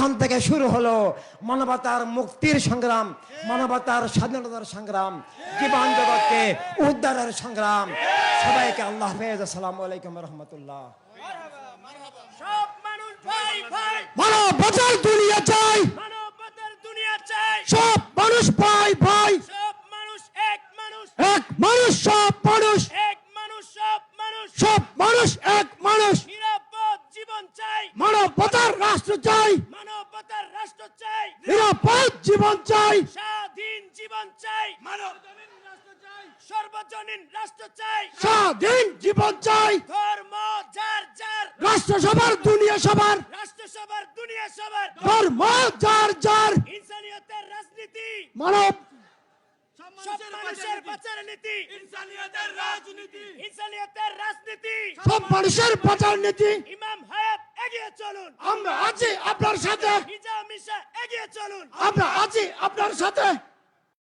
এখন থেকে শুরু হলো মানবতার মুক্তির সংগ্রাম মানবতার স্বাধীনতার সংগ্রাম জীবন জগৎকে উদ্ধারের সংগ্রাম। সবাইকে আল্লাহ হাফেজ। আসসালামু আলাইকুম রহমতুল্লাহ। সব মানুষ ভাই ভাই মানবতার দুনিয়া চাই। মানবতার দুনিয়া চাই। সব মানুষ ভাই ভাই সব মানুষ এক মানুষ। এক মানুষ সব মানুষ। এক মানুষ সব মানুষ। সব মানুষ এক মানুষ। নিরাপদ জীবন চাই। মানবতার রাষ্ট্র চাই। মানবতার রাষ্ট্র চাই। নিরাপদ জীবন চাই। স্বাধীন জীবন চাই। মানব সর্বজনীন রাষ্ট্র চাই। স্বাধীন জীবন চাই। ধর্ম যার যার। রাষ্ট্র সবার দুনিয়া সবার রাষ্ট্র সবার দুনিয়া সবার ধর্ম যার যার। ইনসানিয়তের রাজনীতি। মানব সব মানুষের বাঁচার নীতি। ইনসানিয়তের রাজনীতি। ইনসানিয়তের রাজনীতি। সব মানুষের বাঁচার নীতি। চলুন। আমরা আছি আপনার সাথে। এগিয়ে চলুন। আমরা আছি আপনার সাথে।